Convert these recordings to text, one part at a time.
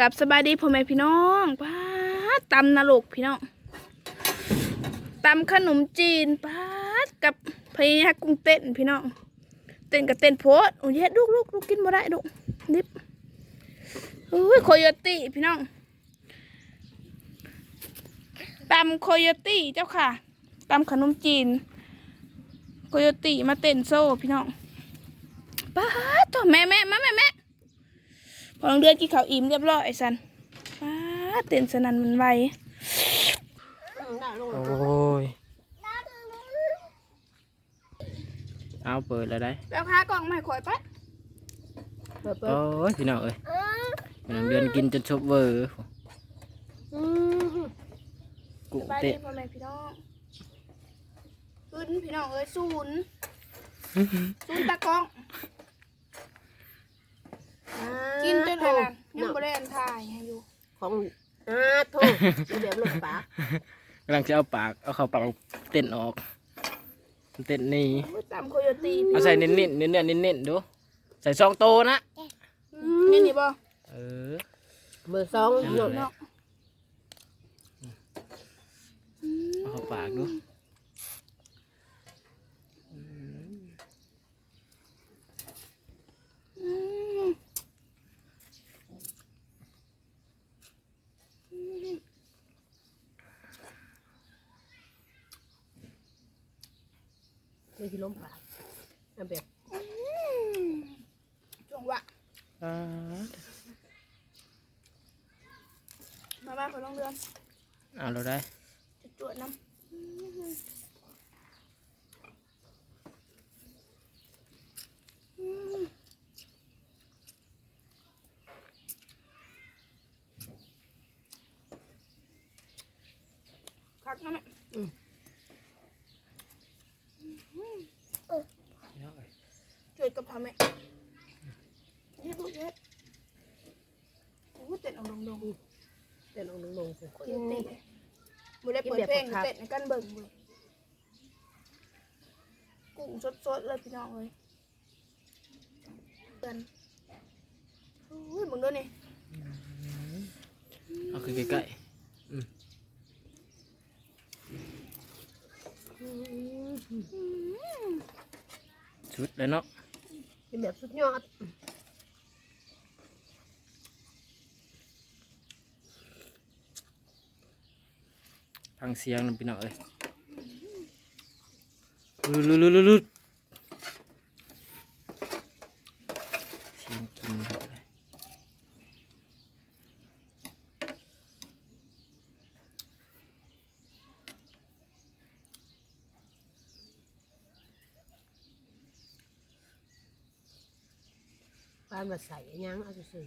กับสบายดีพ่อแม่พี่น้องป้าดตำนรกพี่น้องตำขนมจีนป้าดกับพยากุ้งเต้นพี่น้อง เต้นกับเต้นโพดโอ้ยเฮ็ดลูกลูกลูกกินบ่ได้ลูกนิบอุ้ยโคโยตี้พี่น้องตำโคโยตี้เจ้าค่ะตำขนมจีนโคโยตี้มาเต้นโซ่พี่น้องป้าดตัวแม่แม่มาแม่แม่ พอลองเดือนกินข้าวอิ่มเรียบร้อยไอ้สันป้าดเต้นสนันมันไวโอ้ย เอาเปิดแล้วได้แล้วพากล่องมาให้ข่อยปะเปิดเปิดโอ้ยพี่น้องเอ้ยพี่น้องเดือนกินจนชบเวอร์อืมกุ้สงบายดีเตะพ่อแม่พี่น้องศูนย์พี่น้องเอ้ยศูนย์ศูนย์ตะกล้อง กินจนอะไร ยังบ่นทายให้อยู่ของอาโทษสีแบบลูกปากกำลังจะเอาปาก เอาเข้าปากเต้นออก เต้นนี่อุ้ยตำโคโยตีเอาใส่เน้นๆเน้นๆเน้นๆดู ใส่ซองโตนะนี่นี่บ่เออเบอร์สองหละดเนาะเอาเข้าปากดู อืม ไม่ใช่ล้มปากเอาแบบจังหวะอ่ามาบ้านข่อยลองเดือนเอาเราได้จะจวดน้ำอืมคักนะแม่พี่น้องเอ้ย ช่วยกับทำแม่ เฮ็ดลูกเฮ็ดโอ้ยเต้นเอาดงๆเดินออกลงๆสิโคโยตี้มือได้เปิดเพลงเต้นในกันเบิ่งเลยกุ้งสดๆเลยพี่น้องเลยเตือนอุ้ยมึงดูนี่เอาคือใกล้อืมๆชุดเลยเนาะเป็นแบบสุดยอด ฟังเสียงนะพี่น้องเอ้ยลุลุลุลุลุเสียงกินครับเลยปานมาใส่อันยังเอาสิ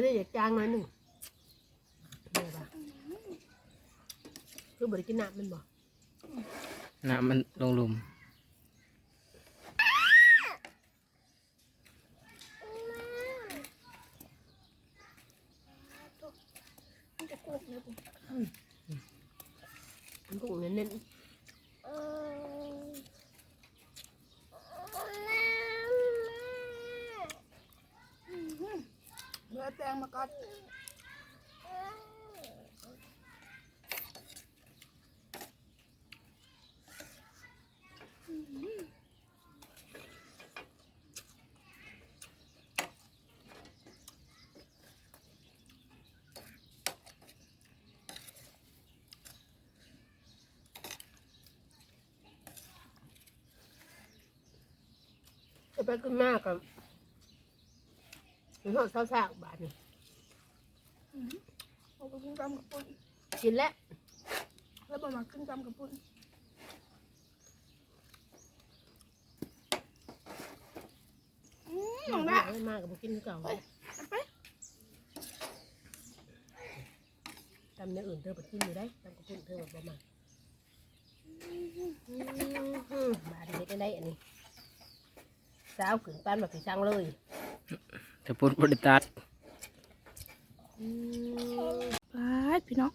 เดี๋ยวนี้อยากจางหน่อยหนึ่งเนี่ยปะคือบริกินน้ำมันบ่น้ำมันลงลุม มันจะกุ้งเลยปุ๊ มันกุ้งเน้น เนื้อแตงมากัดๆ จะไปขึ้นมากกับมันหอดเศร้าๆบาทนี่เอาไปกินกำกับปุ้นกินแล้วแล้วประมาณขึ้นกำกับปุ้นอืมน้องมละมากกับกินคือเก่าเอาไปทำอย่างอื่นเธอไปกินอยู่ได้ทำกับพุ่นเธอแบบประมาณบาทนี้ได้อันนี้ สาวขึ้นปานแบบผีช่างเลยแต่พุ่นบริตัดอืมไปพี่น้อง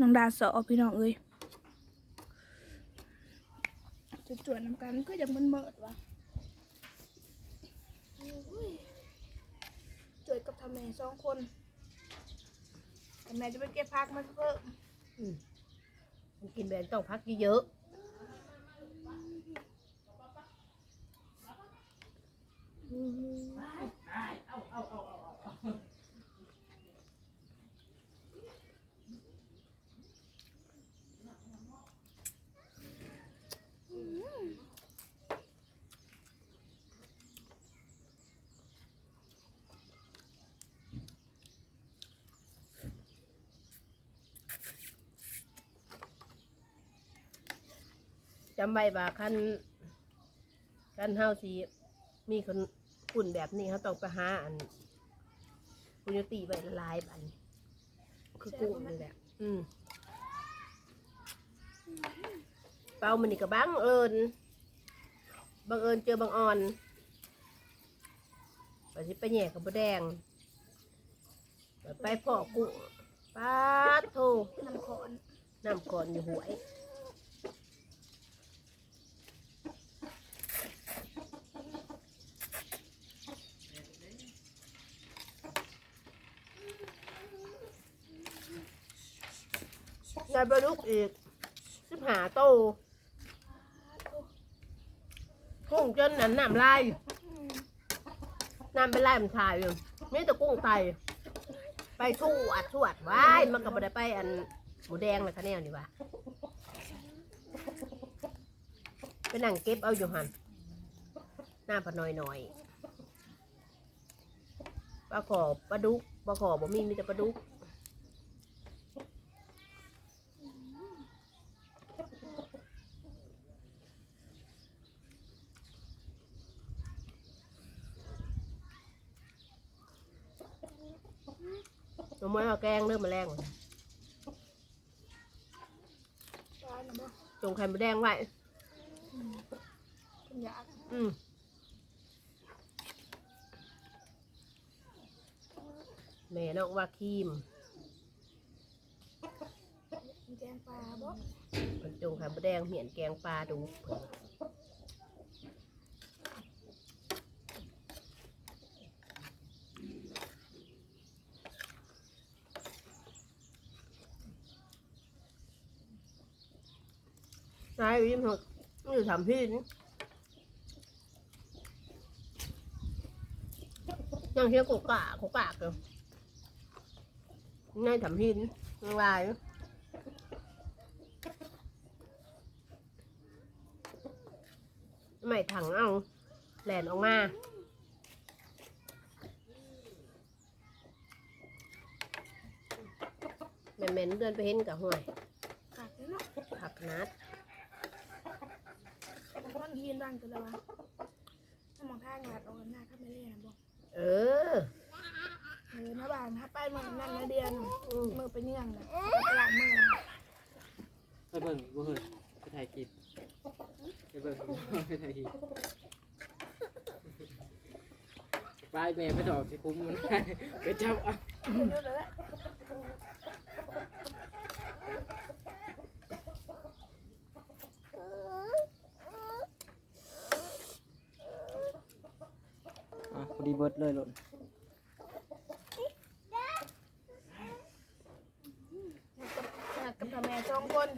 น้องดาสอพี่น้องเอ้ยจะจวดน้ำกันก็ยังมันเมิดๆวะโอ้ยจวดกับทำแม่สองคนทำแม่จะไปเก็บพักมันเพิ่มอืมมันกินแบบต้องพักเยอะๆอืม จำไว้ว่าคันคันเฮาสิมีคน ฝุ่นแบบนี้เขาต้องไปหาอันคุณยตีไว้หลายบันคือกุ้งนี่แหละอืมเป้ามันนี่ก็บังเอิญบังเอิญเจอบังอ่อนไปสิไปแย่กับบะแดงไปพ่อกุ้งป้าดโทน้ำขอนน้ำก่อนอยู่หวย ยายบรลุกอีกสิบหาโตกุ้งจนนั่นน้ำลายน้ำเป็นลายมันถ่ายอยู่นี่แต่กุ้งไตไปชวดชวดว้ายมันก็บ่ได้ไปอันหมูแดงเลยคะแนนนี่ว่าไปนั่งเก็บเอาอยู่หันหน้าพนอยหน่อยปลาขอปลาดุกปลาขอบ่มีมีแต่ปลาดุก หนูไม่เอาแกงเริ่มมาแรงร้านนะบ่จงไข่มาแดงไว้คุณอยากอืมแม่น้องว่าครีมมีแกงปลาบ่มันจงไข่มาแดงเหียนแกงปลาดูเพิ่ นใช่ยิ้มหกนี่ทำพี่นี่ยังเที่ยวกุกกะกุกะเกินง่ายทำหินยังลายอยู่ไม่ถังเอาแหลนออกมาแม่นๆเดินไปเห็นกับห่วยกัดเลยเนาะผักนัด ยีนบ้างตัวละวะถ้ามองทางหลัดออกกันหน้าก็ไม่เล่นนะบ่เออเออนะบ้านถ้าไปเมืองนั่นนะเดือนอืมมือไปเนื่องนะไปล้างมือนะไปเบิ่งบ่เฮ้ยไปถ่ายคลิปไปเบิ่งไปถ่ายคลิปปลายแม่ไปดอกสิคุ้มมันไปจับเอาเยอะเลยแหละ อะพอดีเบิดเลยหล่นกกับทำแม่สองคน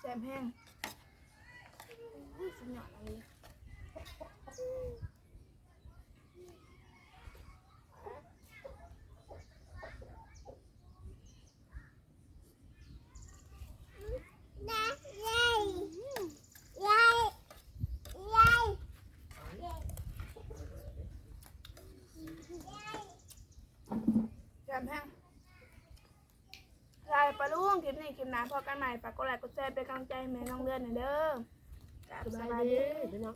แซมแห้งอุ้ยสุดยอดเลย แซมแห้งลายปลาลุงค ลิปนี้คลิปหน้าพอกันใหม่ฝากกดไลค์กดแชร์เป็นกำลังใจให้แม่น้องเดือนหน่อยเด้อ สบายดีดีพี่น้อง